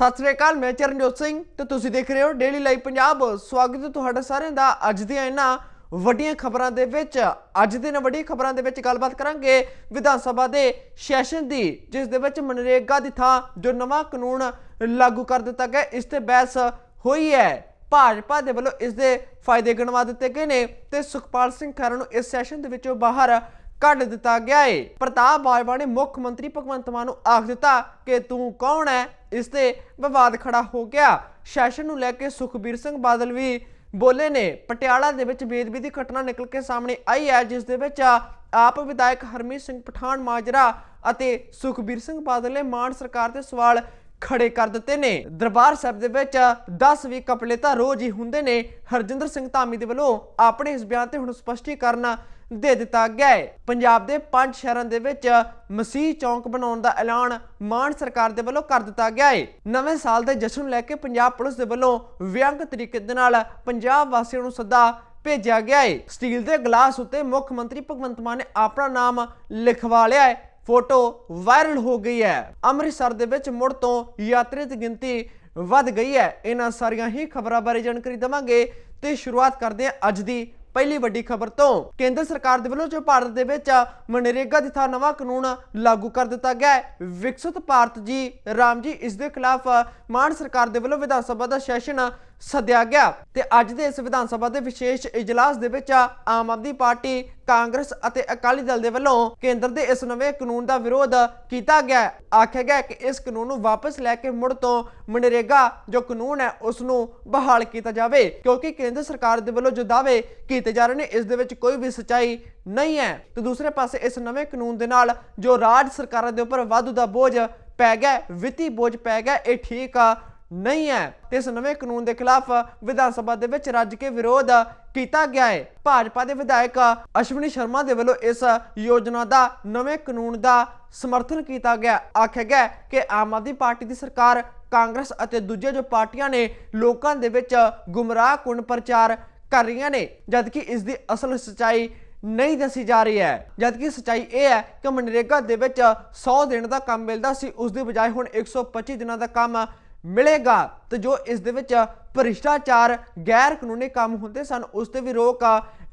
ਸਤਿ ਸ੍ਰੀ ਅਕਾਲ, ਮੈਂ ਚਰਨਜੋਤ ਸਿੰਘ ਤੇ ਤੁਸੀਂ ਦੇਖ ਰਹੇ ਹੋ ਡੇਲੀ ਲਾਈਵ ਪੰਜਾਬ ਸਵਾਗਤ ਹੈ ਤੁਹਾਡਾ ਸਾਰਿਆਂ ਦਾ ਅੱਜ ਦੀਆਂ ਇਹਨਾਂ ਵੱਡੀਆਂ ਖਬਰਾਂ ਦੇ ਵਿੱਚ। ਅੱਜ ਦੇ ਇਹਨਾਂ ਵੱਡੀਆਂ ਖਬਰਾਂ ਦੇ ਵਿੱਚ ਗੱਲਬਾਤ ਕਰਾਂਗੇ ਵਿਧਾਨ ਸਭਾ ਦੇ ਸੈਸ਼ਨ ਦੀ, ਜਿਸ ਦੇ ਵਿੱਚ ਮਨਰੇਗਾ ਦੀ ਥਾਂ ਜੋ ਨਵਾਂ ਕਾਨੂੰਨ ਲਾਗੂ ਕਰ ਦਿੱਤਾ ਗਿਆ, ਇਸ ਤੇ ਬਹਿਸ ਹੋਈ ਹੈ। ਭਾਜਪਾ ਦੇ ਵੱਲੋਂ ਇਸ ਦੇ ਫਾਇਦੇ ਗਣਵਾ ਦਿੱਤੇ ਗਏ ਨੇ ਤੇ ਸੁਖਪਾਲ ਸਿੰਘ ਖਹਿਰਾ ਨੂੰ ਇਸ ਸੈਸ਼ਨ ਦੇ ਵਿੱਚੋਂ ਬਾਹਰ ਕੱਢ ਦਿੱਤਾ ਗਿਆ ਏ। ਪ੍ਰਤਾਪ ਬਾਜਵਾ ਨੇ ਮੁੱਖ ਮੰਤਰੀ ਭਗਵੰਤ ਮਾਨ ਨੂੰ ਆਖ ਦਿੱਤਾ ਕਿ ਤੂੰ ਕੌਣ ਹੈ? ਇਸ ਤੇ ਵਿਵਾਦ ਖੜਾ ਹੋ ਗਿਆ। ਸੈਸ਼ਨ ਨੂੰ ਲੈ ਕੇ ਸੁਖਬੀਰ ਸਿੰਘ ਬਾਦਲ ਵੀ ਬੋਲੇ ਨੇ। ਪਟਿਆਲਾ ਦੇ ਵਿੱਚ ਬੇਦਬੀ ਦੀ ਘਟਨਾ ਨਿਕਲ ਕੇ ਸਾਹਮਣੇ ਆਈ ਹੈ, ਜਿਸ ਦੇ ਵਿੱਚ ਆਪ ਵਿਧਾਇਕ ਹਰਮੀਤ ਸਿੰਘ ਪਠਾਨ, ਮਾਜਰਾ ਅਤੇ ਸੁਖਬੀਰ ਸਿੰਘ ਬਾਦਲ ਨੇ ਮਾਨ ਸਰਕਾਰ ਤੇ ਸਵਾਲ ਖੜੇ ਕਰ ਦਿੱਤੇ ਨੇ। ਦਰਬਾਰ ਸਾਹਿਬ ਦੇ ਵਿੱਚ 10 ਵੀ ਕਪਲੇ ਤਾਂ ਰੋਜ਼ ਹੀ ਹੁੰਦੇ ਨੇ। ਹਰਜਿੰਦਰ ਸਿੰਘ ਧਾਮੀ ਦੇ ਵੱਲੋਂ ਆਪਣੇ ਇਸ ਬਿਆਨ ਤੇ ਹੁਣ ਸਪਸ਼ਟੀਕਰਨ ਦੇ ਦਿੱਤਾ ਗਿਆ ਹੈ। ਪੰਜਾਬ ਦੇ ਪੰਜ ਸ਼ਹਿਰਾਂ ਦੇ ਵਿੱਚ ਮਸੀਹ ਚੌਂਕ ਬਣਾਉਣ ਦਾ ਐਲਾਨ ਮਾਨ ਸਰਕਾਰ ਦੇ ਵੱਲੋਂ ਕਰ ਦਿੱਤਾ ਗਿਆ ਹੈ। ਨਵੇਂ ਸਾਲ ਦੇ ਜਸ਼ਨ ਨੂੰ ਲੈ ਕੇ ਪੰਜਾਬ ਪੁਲਿਸ ਦੇ ਵੱਲੋਂ ਵਿਅੰਗ ਤਰੀਕੇ ਦੇ ਨਾਲ ਪੰਜਾਬ ਵਾਸੀਆਂ ਨੂੰ ਸੱਦਾ ਭੇਜਿਆ ਗਿਆ ਹੈ। ਸਟੀਲ ਦੇ ਗਲਾਸ ਉੱਤੇ ਮੁੱਖ ਮੰਤਰੀ ਭਗਵੰਤ ਮਾਨ ਨੇ ਆਪਣਾ ਨਾਮ ਲਿਖਵਾ ਲਿਆ ਹੈ। ਫੋਟੋ ਵਾਇਰਲ ਹੋ ਗਈ ਹੈ। ਅੰਮ੍ਰਿਤਸਰ ਦੇ ਵਿੱਚ ਮੁੜ ਤੋਂ ਯਾਤਰੀ ਦੀ ਗਿਣਤੀ ਵੱਧ ਗਈ ਹੈ। ਇਹਨਾਂ ਸਾਰੀਆਂ ਹੀ ਖਬਰਾਂ ਬਾਰੇ ਜਾਣਕਾਰੀ ਦਵਾਂਗੇ ਤੇ ਸ਼ੁਰੂਆਤ ਕਰਦੇ ਹਾਂ ਅੱਜ ਦੀ ਪਹਿਲੀ ਵੱਡੀ ਖਬਰ ਤੋਂ, ਕੇਂਦਰ ਸਰਕਾਰ ਦੇ ਵੱਲੋਂ ਜੋ ਭਾਰਤ ਦੇ ਵਿੱਚ ਮਨਰੇਗਾ ਦੀ ਥਾਂ ਨਵਾਂ ਕਾਨੂੰਨ ਲਾਗੂ ਕਰ ਦਿੱਤਾ ਗਿਆ ਹੈ, ਵਿਕਸਿਤ ਭਾਰਤ ਜੀ ਰਾਮ ਜੀ, ਇਸ ਦੇ ਖਿਲਾਫ ਮਾਨ ਸਰਕਾਰ ਦੇ ਵੱਲੋਂ ਵਿਧਾਨ ਸਭਾ ਦਾ ਸੈਸ਼ਨ ਸੱਦਿਆ ਗਿਆ ਤੇ ਅੱਜ ਦੇ ਇਸ ਵਿਧਾਨ ਸਭਾ ਦੇ ਵਿਸ਼ੇਸ਼ ਇਜਲਾਸ ਦੇ ਵਿੱਚ ਆਮ ਆਦਮੀ ਪਾਰਟੀ, ਕਾਂਗਰਸ ਅਤੇ ਅਕਾਲੀ ਦਲ ਦੇ ਵੱਲੋਂ ਕੇਂਦਰ ਦੇ ਇਸ ਨਵੇਂ ਕਾਨੂੰਨ ਦਾ ਵਿਰੋਧ ਕੀਤਾ ਗਿਆ। ਆਖਿਆ ਗਿਆ ਕਿ ਇਸ ਕਾਨੂੰਨ ਨੂੰ ਵਾਪਸ ਲੈ ਕੇ ਮੁੜ ਤੋਂ ਮਨਰੇਗਾ ਜੋ ਕਾਨੂੰਨ ਹੈ, ਉਸ ਨੂੰ ਬਹਾਲ ਕੀਤਾ ਜਾਵੇ, ਕਿਉਂਕਿ ਕੇਂਦਰ ਸਰਕਾਰ ਦੇ ਵੱਲੋਂ ਜੋ ਦਾਅਵੇ ਕੀਤੇ ਜਾ ਰਹੇ ਨੇ, ਇਸ ਦੇ ਵਿੱਚ ਕੋਈ ਵੀ ਸਚਾਈ ਨਹੀਂ ਹੈ। ਤੇ ਦੂਸਰੇ ਪਾਸੇ ਇਸ ਨਵੇਂ ਕਾਨੂੰਨ ਦੇ ਨਾਲ ਜੋ ਰਾਜ ਸਰਕਾਰਾਂ ਦੇ ਉੱਪਰ ਵਾਧੂ ਦਾ ਬੋਝ ਪੈ ਗਿਆ, ਵਿੱਤੀ ਬੋਝ ਪੈ ਗਿਆ, ਇਹ ਠੀਕ ਨਹੀਂ ਹੈ। ਤੇ ਇਸ ਨਵੇਂ ਕਾਨੂੰਨ ਦੇ ਖਿਲਾਫ ਵਿਧਾਨ ਸਭਾ ਦੇ ਵਿੱਚ ਰੱਜ ਕੇ ਵਿਰੋਧ ਕੀਤਾ ਗਿਆ ਹੈ। ਭਾਜਪਾ ਦੇ ਵਿਧਾਇਕ ਅਸ਼ਵਨੀ ਸ਼ਰਮਾ ਦੇ ਵੱਲੋਂ ਇਸ ਯੋਜਨਾ ਦਾ ਨਵੇਂ ਕਾਨੂੰਨ ਦਾ ਸਮਰਥਨ ਕੀਤਾ ਗਿਆ। ਆਖਿਆ ਗਿਆ ਕਿ ਆਮ ਆਦਮੀ ਪਾਰਟੀ ਦੀ ਸਰਕਾਰ ਕਾਂਗਰਸ ਅਤੇ ਦੂਜੇ ਜੋ ਪਾਰਟੀਆਂ ਨੇ ਲੋਕਾਂ ਦੇ ਵਿੱਚ ਗੁੰਮਰਾਹ ਕੁਣ ਪ੍ਰਚਾਰ ਕਰ ਰਹੀਆਂ ਨੇ, ਜਦਕਿ ਇਸ ਦੀ ਅਸਲ ਸਚਾਈ ਨਹੀਂ ਦੱਸੀ ਜਾ ਰਹੀ ਹੈ। ਜਦਕਿ ਸਚਾਈ ਇਹ ਹੈ ਕਿ ਮਨਰੇਗਾ ਦੇ ਵਿੱਚ 100 ਦਿਨ ਦਾ ਕੰਮ ਮਿਲਦਾ ਸੀ, ਉਸ ਦੀ ਬਜਾਏ ਹੁਣ 125 ਦਿਨਾਂ ਦਾ ਕੰਮ ਮਿਲੇਗਾ ਤੇ ਜੋ ਇਸ ਦੇ ਵਿੱਚ ਭ੍ਰਿਸ਼ਟਾਚਾਰ ਗੈਰ ਕਾਨੂੰਨੀ ਕੰਮ ਹੁੰਦੇ ਸਨ, ਉਸ ਤੇ ਵੀ ਰੋਕ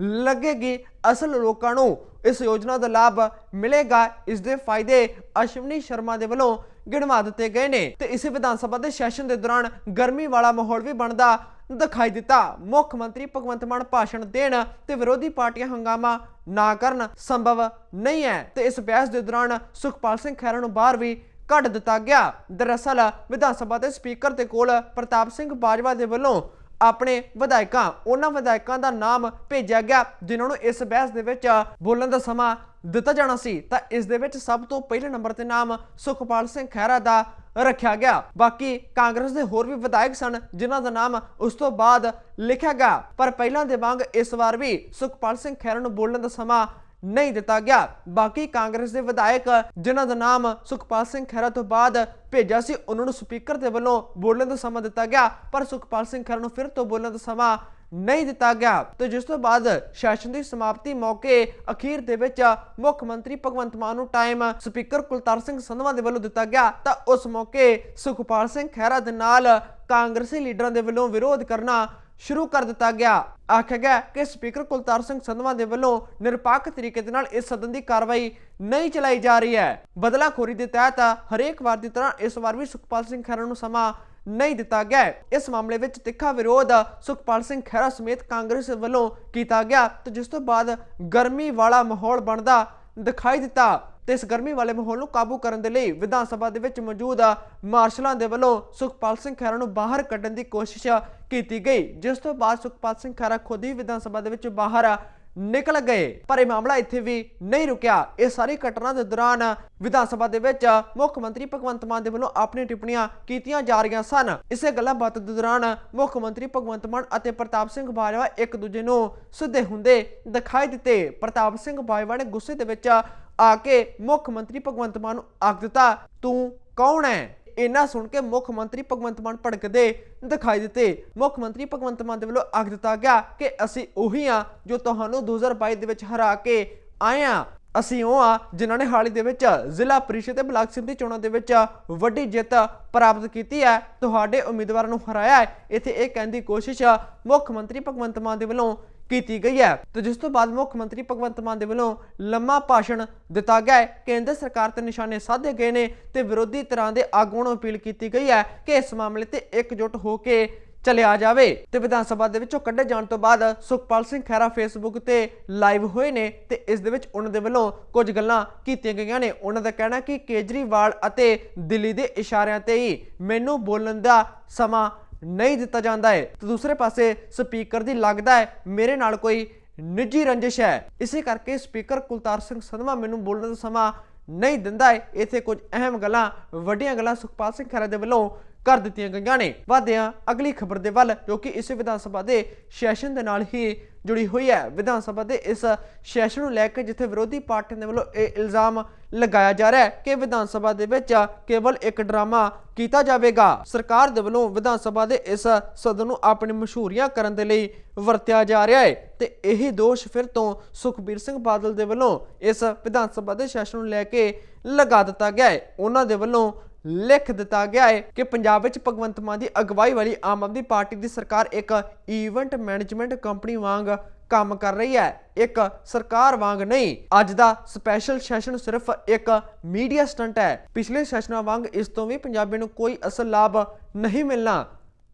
ਲੱਗੇਗੀ ਅਸਲ ਲੋਕਾਂ ਨੂੰ। ਇਸ ਯੋਜਨਾ ਦਾ ਲਾਭ ਮਿਲੇਗਾ। ਇਸ ਦੇ ਫਾਇਦੇ ਅਸ਼ਵਨੀ ਸ਼ਰਮਾ ਦੇ ਵੱਲੋਂ ਗਿਣਵਾ ਦਿੱਤੇ ਗਏ ਨੇ। ਤੇ ਇਸੇ ਵਿਧਾਨ ਸਭਾ ਦੇ ਸੈਸ਼ਨ ਦੇ ਦੌਰਾਨ ਗਰਮੀ ਵਾਲਾ ਮਾਹੌਲ ਵੀ ਬਣਦਾ ਦਿਖਾਈ ਦਿੱਤਾ। ਮੁੱਖ ਮੰਤਰੀ ਭਗਵੰਤ ਮਾਨ ਭਾਸ਼ਣ ਦੇਣ ਤੇ ਵਿਰੋਧੀ ਪਾਰਟੀਆਂ ਹੰਗਾਮਾ ਨਾ ਕਰਨ ਸੰਭਵ ਨਹੀਂ ਹੈ। ਤੇ ਇਸ ਬਹਿਸ ਦੇ ਦੌਰਾਨ ਸੁਖਪਾਲ ਸਿੰਘ ਖਹਿਰਾ ਨੂੰ ਬਾਹਰ ਵੀ ਕੱਢ ਦਿੱਤਾ ਗਿਆ। ਦਰਅਸਲ ਵਿਧਾਨ ਸਭਾ ਦੇ ਸਪੀਕਰ ਦੇ ਕੋਲ ਪ੍ਰਤਾਪ ਸਿੰਘ ਬਾਜਵਾ ਦੇ ਵੱਲੋਂ ਆਪਣੇ ਵਿਧਾਇਕਾਂ, ਉਹਨਾਂ ਵਿਧਾਇਕਾਂ ਦਾ ਨਾਮ ਭੇਜਿਆ ਗਿਆ, ਜਿਨ੍ਹਾਂ ਨੂੰ ਇਸ ਬਹਿਸ ਦੇ ਵਿੱਚ ਬੋਲਣ ਦਾ ਸਮਾਂ ਦਿੱਤਾ ਜਾਣਾ ਸੀ। ਤਾਂ ਇਸ ਦੇ ਵਿੱਚ ਸਭ ਤੋਂ ਪਹਿਲੇ ਨੰਬਰ ਤੇ ਨਾਮ ਸੁਖਪਾਲ ਸਿੰਘ ਖਹਿਰਾ ਦਾ ਰੱਖਿਆ ਗਿਆ। ਬਾਕੀ ਕਾਂਗਰਸ ਦੇ ਹੋਰ ਵੀ ਵਿਧਾਇਕ ਸਨ, ਜਿਨ੍ਹਾਂ ਦਾ ਨਾਮ ਉਸ ਤੋਂ ਬਾਅਦ ਲਿਖਿਆ ਗਿਆ। ਪਰ ਪਹਿਲਾਂ ਦੇ ਵਾਂਗ ਇਸ ਵਾਰ ਵੀ ਸੁਖਪਾਲ ਸਿੰਘ ਖਹਿਰਾ ਨੂੰ ਬੋਲਣ ਦਾ ਸਮਾਂ ਨਹੀਂ ਦਿੱਤਾ ਗਿਆ। ਬਾਕੀ ਕਾਂਗਰਸ ਦੇ ਵਿਧਾਇਕ, ਜਿਨ੍ਹਾਂ ਦਾ ਨਾਮ ਸੁਖਪਾਲ ਸਿੰਘ ਖਹਿਰਾ ਤੋਂ ਬਾਅਦ ਭੇਜਿਆ ਸੀ, ਉਹਨਾਂ ਨੂੰ ਸਪੀਕਰ ਦੇ ਵੱਲੋਂ ਬੋਲਣ ਦਾ ਸਮਾਂ ਦਿੱਤਾ ਗਿਆ, ਪਰ ਸੁਖਪਾਲ ਸਿੰਘ ਖਹਿਰਾ ਨੂੰ ਫਿਰ ਤੋਂ ਬੋਲਣ ਦਾ ਸਮਾਂ ਨਹੀਂ ਦਿੱਤਾ ਗਿਆ। ਤੇ ਜਿਸ ਤੋਂ ਬਾਅਦ ਸੈਸ਼ਨ ਦੀ ਸਮਾਪਤੀ ਮੌਕੇ ਅਖੀਰ ਦੇ ਵਿੱਚ ਮੁੱਖ ਮੰਤਰੀ ਭਗਵੰਤ ਮਾਨ ਨੂੰ ਟਾਈਮ ਸਪੀਕਰ ਕੁਲਤਾਰ ਸਿੰਘ ਸੰਧਵਾ ਦੇ ਵੱਲੋਂ ਦਿੱਤਾ ਗਿਆ। ਤਾਂ ਉਸ ਮੌਕੇ ਸੁਖਪਾਲ ਸਿੰਘ ਖਹਿਰਾ ਦੇ ਨਾਲ ਕਾਂਗਰਸੀ ਲੀਡਰਾਂ ਦੇ ਵੱਲੋਂ ਵਿਰੋਧ ਕਰਨਾ ਸ਼ੁਰੂ ਕਰ ਦਿੱਤਾ ਗਿਆ। ਆਖਿਆ ਗਿਆ ਕਿ ਸਪੀਕਰ ਕੁਲਤਾਰ ਸਿੰਘ ਸੰਧਵਾ ਦੇ ਵੱਲੋਂ ਨਿਰਪੱਖ ਤਰੀਕੇ ਦੇ ਨਾਲ ਇਸ ਸਦਨ ਦੀ ਕਾਰਵਾਈ ਨਹੀਂ ਚਲਾਈ ਜਾ ਰਹੀ ਹੈ। ਬਦਲਾਖੋਰੀ ਦੇ ਤਹਿਤ ਹਰੇਕ ਵਾਰ ਦੀ ਤਰ੍ਹਾਂ ਇਸ ਵਾਰ ਵੀ ਸੁਖਪਾਲ ਸਿੰਘ ਖਹਿਰਾ ਨੂੰ ਸਮਾਂ ਨਹੀਂ ਦਿੱਤਾ ਗਿਆ ਇਸ ਮਾਮਲੇ ਵਿੱਚ ਤਿੱਖਾ ਵਿਰੋਧ ਸੁਖਪਾਲ ਸਿੰਘ ਖਹਿਰਾ ਸਮੇਤ ਕਾਂਗਰਸ ਵੱਲੋਂ ਕੀਤਾ ਗਿਆ ਤੇ ਜਿਸ ਤੋਂ ਬਾਅਦ ਗਰਮੀ ਵਾਲਾ ਮਾਹੌਲ ਬਣਦਾ ਦਿਖਾਈ ਦਿੱਤਾ। ਤੇ ਇਸ ਗਰਮੀ ਵਾਲੇ ਮਾਹੌਲ ਨੂੰ ਕਾਬੂ ਕਰਨ ਦੇ ਲਈ ਵਿਧਾਨ ਸਭਾ ਦੇ ਵਿੱਚ ਮੌਜੂਦ ਮਾਰਸ਼ਲਾਂ ਦੇ ਵੱਲੋਂ ਸੁਖਪਾਲ ਸਿੰਘ ਖਹਿਰਾ ਨੂੰ ਬਾਹਰ ਕੱਢਣ ਦੀ ਕੋਸ਼ਿਸ਼ ਕੀਤੀ ਗਈ, ਜਿਸ ਤੋਂ ਬਾਅਦ ਸੁਖਪਾਲ ਸਿੰਘ ਖਹਿਰਾ ਖੁਦ ਹੀ ਵਿਧਾਨ ਸਭਾ ਦੇ ਵਿੱਚ ਬਾਹਰ ਨਿਕਲ ਗਏ। ਪਰ ਇਹ ਮਾਮਲਾ ਇੱਥੇ ਵੀ ਨਹੀਂ ਰੁਕਿਆ। ਇਹ ਸਾਰੀ ਘਟਨਾ ਦੇ ਦੌਰਾਨ ਵਿਧਾਨ ਸਭਾ ਦੇ ਵਿੱਚ ਮੁੱਖ ਮੰਤਰੀ ਭਗਵੰਤ ਮਾਨ ਦੇ ਵੱਲੋਂ ਆਪਣੀ ਟਿੱਪਣੀਆਂ ਕੀਤੀਆਂ ਜਾ ਰਹੀਆਂ ਸਨ। ਇਸੇ ਗੱਲਾਂ ਬਾਤ ਦੇ ਦੌਰਾਨ ਮੁੱਖ ਮੰਤਰੀ ਭਗਵੰਤ ਮਾਨ ਅਤੇ ਪ੍ਰਤਾਪ ਸਿੰਘ ਬਾਜਵਾ ਇੱਕ ਦੂਜੇ ਨੂੰ ਸਿੱਧੇ ਹੁੰਦੇ ਦਿਖਾਈ ਦਿੱਤੇ। ਪ੍ਰਤਾਪ ਸਿੰਘ ਬਾਜਵਾ ਨੇ ਗੁੱਸੇ ਦੇ ਵਿੱਚ ਆ ਕੇ ਮੁੱਖ ਮੰਤਰੀ ਭਗਵੰਤ ਮਾਨ ਨੂੰ ਆਖ ਦਿੱਤਾ, ਤੂੰ ਕੌਣ ਹੈ ਇਹਨਾਂ ਸੁਣ ਕੇ ਮੁੱਖ ਮੰਤਰੀ ਭਗਵੰਤ ਮਾਨ ਭੜਕਦੇ ਦਿਖਾਈ ਦਿੱਤੇ। ਮੁੱਖ ਮੰਤਰੀ ਭਗਵੰਤ ਮਾਨ ਦੇ ਵੱਲੋਂ ਆਖ ਦਿੱਤਾ ਗਿਆ ਕਿ ਅਸੀਂ ਉਹੀ ਆ ਜੋ ਤੁਹਾਨੂੰ 2022 ਦੇ ਵਿੱਚ ਹਰਾ ਕੇ ਆਏ ਆ। ਅਸੀਂ ਉਹ ਆ ਜਿਨ੍ਹਾਂ ਨੇ ਹਾਲ ਹੀ ਦੇ ਵਿੱਚ ਜ਼ਿਲ੍ਹਾ ਪ੍ਰੀਸ਼ਦ ਤੇ ਬਲਾਕ ਸਮਿਤੀ ਚੋਣਾਂ ਦੇ ਵਿੱਚ ਵੱਡੀ ਜਿੱਤ ਪ੍ਰਾਪਤ ਕੀਤੀ ਹੈ ਤੁਹਾਡੇ ਉਮੀਦਵਾਰਾਂ ਨੂੰ ਹਰਾਇਆ ਹੈ ਇੱਥੇ ਇਹ ਕਹਿਣ ਦੀ ਕੋਸ਼ਿਸ਼ ਮੁੱਖ ਮੰਤਰੀ ਭਗਵੰਤ ਮਾਨ ਦੇ ਵੱਲੋਂ ਕੀਤੀ ਗਈ ਹੈ। ਤੇ ਜਿਸ ਤੋਂ ਬਾਅਦ ਮੁੱਖ ਮੰਤਰੀ ਭਗਵੰਤ ਮਾਨ ਦੇ ਵੱਲੋਂ ਲੰਮਾ ਭਾਸ਼ਣ ਦਿੱਤਾ ਗਿਆ ਹੈ ਕੇਂਦਰ ਸਰਕਾਰ ਤੇ ਨਿਸ਼ਾਨੇ ਸਾਧੇ ਗਏ ਨੇ ਤੇ ਵਿਰੋਧੀ ਧਿਰਾਂ ਦੇ ਆਗੂਆਂ ਨੂੰ ਅਪੀਲ ਕੀਤੀ ਗਈ ਹੈ ਕਿ ਇਸ ਮਾਮਲੇ ਤੇ ਇਕਜੁੱਟ ਹੋ ਕੇ ਚਲਿਆ ਜਾਵੇ। ਤੇ ਵਿਧਾਨ ਸਭਾ ਦੇ ਵਿੱਚੋਂ ਕੱਢੇ ਜਾਣ ਤੋਂ ਬਾਅਦ ਸੁਖਪਾਲ ਸਿੰਘ ਖਹਿਰਾ ਫੇਸਬੁੱਕ ਤੇ ਲਾਈਵ ਹੋਏ ਨੇ ਤੇ ਇਸ ਦੇ ਵਿੱਚ ਉਹਨਾਂ ਦੇ ਵੱਲੋਂ ਕੁਝ ਗੱਲਾਂ ਕੀਤੀਆਂ ਗਈਆਂ ਨੇ। ਉਹਨਾਂ ਦਾ ਕਹਿਣਾ ਕਿ ਕੇਜਰੀਵਾਲ ਅਤੇ ਦਿੱਲੀ ਦੇ ਇਸ਼ਾਰਿਆਂ ਤੇ ਹੀ ਮੈਨੂੰ ਬੋਲਣ ਦਾ ਸਮਾਂ ਨਹੀਂ ਦਿੱਤਾ ਜਾਂਦਾ ਹੈ। ਤੇ ਦੂਸਰੇ ਪਾਸੇ ਸਪੀਕਰ ਦੀ ਲੱਗਦਾ ਹੈ, ਮੇਰੇ ਨਾਲ ਕੋਈ ਨਿੱਜੀ ਰੰਜਿਸ਼ ਹੈ। ਇਸੇ ਕਰਕੇ ਸਪੀਕਰ ਕੁਲਤਾਰ ਸਿੰਘ ਸੰਧਵਾ ਮੈਨੂੰ ਬੋਲਣ ਦਾ ਸਮਾਂ ਨਹੀਂ ਦਿੰਦਾ ਹੈ। ਇੱਥੇ ਕੁਝ ਅਹਿਮ ਗੱਲਾਂ, ਵੱਡੀਆਂ ਗੱਲਾਂ ਸੁਖਪਾਲ ਸਿੰਘ ਖਹਿਰਾ ਦੇ ਵੱਲੋਂ ਕਰ ਦਿੱਤੀਆਂ ਗਈਆਂ ਨੇ। ਵਾਧਿਆਂ ਅਗਲੀ ਖਬਰ ਦੇ ਵੱਲ, ਜੋ ਕਿ ਇਸ ਵਿਧਾਨ ਸਭਾ ਦੇ ਸੈਸ਼ਨ ਦੇ ਨਾਲ ਹੀ ਜੁੜੀ ਹੋਈ ਹੈ। ਵਿਧਾਨ ਸਭਾ ਦੇ ਇਸ ਸੈਸ਼ਨ ਨੂੰ ਲੈ ਕੇ ਜਿੱਥੇ ਵਿਰੋਧੀ ਪਾਰਟੀਆਂ ਦੇ ਵੱਲੋਂ ਇਹ ਇਲਜ਼ਾਮ ਲਗਾਇਆ ਜਾ ਰਿਹਾ ਹੈ ਕਿ ਵਿਧਾਨ ਸਭਾ ਦੇ ਵਿੱਚ ਕੇਵਲ ਇੱਕ ਡਰਾਮਾ ਕੀਤਾ ਜਾਵੇਗਾ। ਸਰਕਾਰ ਦੇ ਵੱਲੋਂ ਵਿਧਾਨ ਸਭਾ ਦੇ ਇਸ ਸਦਨ ਨੂੰ ਆਪਣੀ ਮਸ਼ਹੂਰੀਆਂ ਕਰਨ ਦੇ ਲਈ ਵਰਤਿਆ ਜਾ ਰਿਹਾ ਹੈ ਤੇ ਇਹੀ ਦੋਸ਼ ਫਿਰ ਤੋਂ ਸੁਖਬੀਰ ਸਿੰਘ ਬਾਦਲ ਦੇ ਵੱਲੋਂ ਇਸ ਵਿਧਾਨ ਸਭਾ ਦੇ ਸੈਸ਼ਨ ਨੂੰ ਲੈ ਕੇ ਲਗਾ ਦਿੱਤਾ ਗਿਆ ਹੈ। ਉਹਨਾਂ ਦੇ ਵੱਲੋਂ ਲਿਖ ਦਿੱਤਾ ਗਿਆ ਹੈ ਕਿ ਪੰਜਾਬ ਵਿੱਚ ਭਗਵੰਤ ਮਾਨ ਦੀ ਅਗਵਾਈ ਵਾਲੀ ਆਮ ਆਦਮੀ ਪਾਰਟੀ ਦੀ ਸਰਕਾਰ ਇੱਕ ਇਵੈਂਟ ਮੈਨੇਜਮੈਂਟ ਕੰਪਨੀ ਵਾਂਗ ਕੰਮ ਕਰ ਰਹੀ ਹੈ। ਇੱਕ ਸਰਕਾਰ ਵਾਂਗ ਨਹੀਂ, ਅੱਜ ਦਾ ਸਪੈਸ਼ਲ ਸੈਸ਼ਨ ਸਿਰਫ ਇੱਕ ਮੀਡੀਆ ਸਟੰਟ ਹੈ। ਪਿਛਲੇ ਸੈਸ਼ਨਾਂ ਵਾਂਗ ਇਸ ਤੋਂ ਵੀ ਪੰਜਾਬੀ ਨੂੰ ਕੋਈ ਅਸਲ ਲਾਭ ਨਹੀਂ ਮਿਲਣਾ।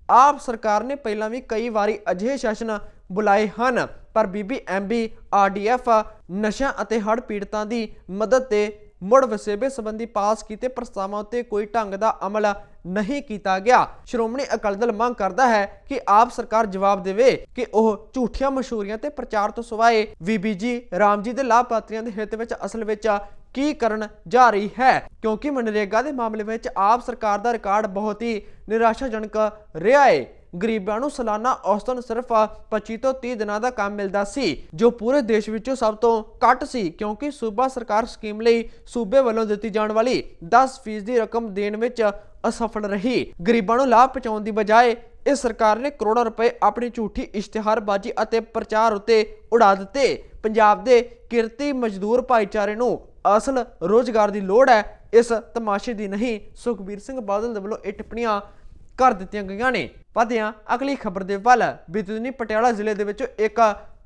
ਆਪ ਸਰਕਾਰ ਨੇ ਪਹਿਲਾਂ ਵੀ ਕਈ ਵਾਰੀ ਅਜਿਹੇ ਸੈਸ਼ਨ ਬੁਲਾਏ ਹਨ, ਪਰ ਬੀਬੀਐਮਬੀ ਆਰਡੀਐਫ ਨਸ਼ਾ ਅਤੇ ਹੜ੍ਹ ਪੀੜਤਾਂ ਦੀ ਮਦਦ ਤੇ ਮੁੜ ਵਸੇਬੇ ਸੰਬੰਧੀ ਪਾਸ ਕੀਤੇ ਪ੍ਰਸਤਾਵਾਂ ਉੱਤੇ ਕੋਈ ਢੰਗ ਦਾ ਅਮਲ ਨਹੀਂ ਕੀਤਾ ਗਿਆ। ਸ਼੍ਰੋਮਣੀ ਅਕਾਲੀ ਦਲ ਮੰਗ ਕਰਦਾ ਹੈ ਕਿ ਆਪ ਸਰਕਾਰ ਜਵਾਬ ਦੇਵੇ ਕਿ ਉਹ ਝੂਠੀਆਂ ਮਸ਼ਹੂਰੀਆਂ ਤੇ ਪ੍ਰਚਾਰ ਤੋਂ ਸਿਵਾਏ ਵੀਬੀਜੀ ਰਾਮਜੀ ਦੇ ਲਾਭਪਾਤਰੀਆਂ ਦੇ ਹਿੱਤ ਵਿੱਚ ਅਸਲ ਵਿੱਚ ਕੀ ਕਰਨ ਜਾ ਰਹੀ ਹੈ। ਕਿਉਂਕਿ ਮਨਰੇਗਾ ਦੇ ਮਾਮਲੇ ਵਿੱਚ ਆਪ ਸਰਕਾਰ ਦਾ ਰਿਕਾਰਡ ਬਹੁਤ ਹੀ ਨਿਰਾਸ਼ਾਜਨਕ ਰਿਹਾ ਹੈ ਗਰੀਬਾਂ ਨੂੰ ਸਾਲਾਨਾ ਔਸਤਨ ਸਿਰਫ 25 ਤੋਂ 30 ਦਿਨਾਂ ਦਾ ਕੰਮ ਮਿਲਦਾ ਸੀ, ਜੋ ਪੂਰੇ ਦੇਸ਼ ਵਿੱਚੋਂ ਸਭ ਤੋਂ ਘੱਟ ਸੀ, ਕਿਉਂਕਿ ਸੂਬਾ ਸਰਕਾਰ ਸਕੀਮ ਲਈ ਸੂਬੇ ਵੱਲੋਂ ਦਿੱਤੀ ਜਾਣ ਵਾਲੀ 10% ਦੀ ਰਕਮ ਦੇਣ ਵਿੱਚ ਅਸਫਲ ਰਹੀ। ਗਰੀਬਾਂ ਨੂੰ ਲਾਭ ਪਹੁੰਚਾਉਣ ਦੀ ਬਜਾਏ ਇਸ ਸਰਕਾਰ ਨੇ ਕਰੋੜਾਂ ਰੁਪਏ ਆਪਣੀ ਝੂਠੀ ਇਸ਼ਤਿਹਾਰਬਾਜ਼ੀ ਅਤੇ ਪ੍ਰਚਾਰ ਉੱਤੇ ਉਡਾ ਦਿੱਤੇ। ਪੰਜਾਬ ਦੇ ਕਿਰਤੀ ਮਜ਼ਦੂਰ ਭਾਈਚਾਰੇ ਨੂੰ ਅਸਲ ਰੋਜ਼ਗਾਰ ਦੀ ਲੋੜ ਹੈ, ਇਸ ਤਮਾਸ਼ੇ ਦੀ ਨਹੀਂ। ਸੁਖਬੀਰ ਸਿੰਘ ਬਾਦਲ ਦੇ ਵੱਲੋਂ ਇਹ ਟਿੱਪਣੀਆਂ ਕਰ ਦਿੱਤੀਆਂ ਗਈਆਂ ਨੇ। ਵਧਿਆਂ ਅਗਲੀ ਖਬਰ ਦੇ ਵੱਲ ਬੀਤਦਨੀ ਪਟਿਆਲਾ ਜ਼ਿਲ੍ਹੇ ਦੇ ਵਿੱਚ ਇੱਕ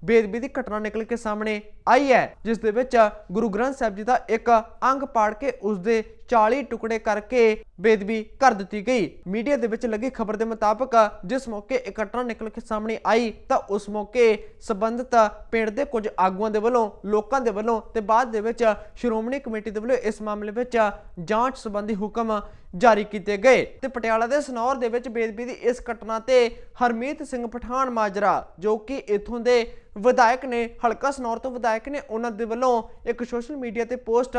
ਬੇਦਬੀ ਦੀ ਘਟਨਾ ਨਿਕਲ ਕੇ ਸਾਹਮਣੇ ਆਈ ਹੈ, ਜਿਸ ਦੇ ਵਿੱਚ ਗੁਰੂ ਗ੍ਰੰਥ ਸਾਹਿਬ ਜੀ ਦਾ ਇੱਕ ਅੰਗ ਪਾੜ ਕੇ ਉਸ ਦੇ 40 ਟੁਕੜੇ ਕਰਕੇ ਬੇਦਬੀ ਕਰ ਦਿੱਤੀ ਗਈ। ਮੀਡੀਆ ਦੇ ਵਿੱਚ ਲੱਗੀ ਖਬਰ ਦੇ ਮੁਤਾਬਕ ਜਿਸ ਮੌਕੇ ਇਹ ਨਿਕਲ ਕੇ ਸਾਹਮਣੇ ਆਈ, ਤਾਂ ਉਸ ਮੌਕੇ ਸਬੰਧਤ ਪਿੰਡ ਦੇ ਕੁਝ ਆਗੂਆਂ ਦੇ ਵੱਲੋਂ, ਲੋਕਾਂ ਦੇ ਵੱਲੋਂ ਤੇ ਬਾਅਦ ਦੇ ਵਿੱਚ ਸ਼੍ਰੋਮਣੀ ਕਮੇਟੀ ਦੇ ਵੱਲੋਂ ਇਸ ਮਾਮਲੇ ਵਿੱਚ ਜਾਂਚ ਸੰਬੰਧੀ ਹੁਕਮ ਜਾਰੀ ਕੀਤੇ ਗਏ। ਤੇ ਪਟਿਆਲਾ ਦੇ ਸਨੌਰ ਦੇ ਵਿੱਚ ਬੇਦਬੀ ਦੀ ਇਸ ਘਟਨਾ ਤੇ ਹਰਮੀਤ ਸਿੰਘ ਪਠਾਨ ਮਾਜਰਾ, ਜੋ ਕਿ ਇਥੋਂ ਦੇ ਵਿਧਾਇਕ ਨੇ, ਹਲਕਾ ਸਨੌਰ ਤੋਂ ਵਿਧਾਇਕ ਨੇ ਉਹਨਾਂ ਦੇ ਵੱਲੋਂ ਇੱਕ ਸੋਸ਼ਲ ਮੀਡੀਆ ਤੇ ਪੋਸਟ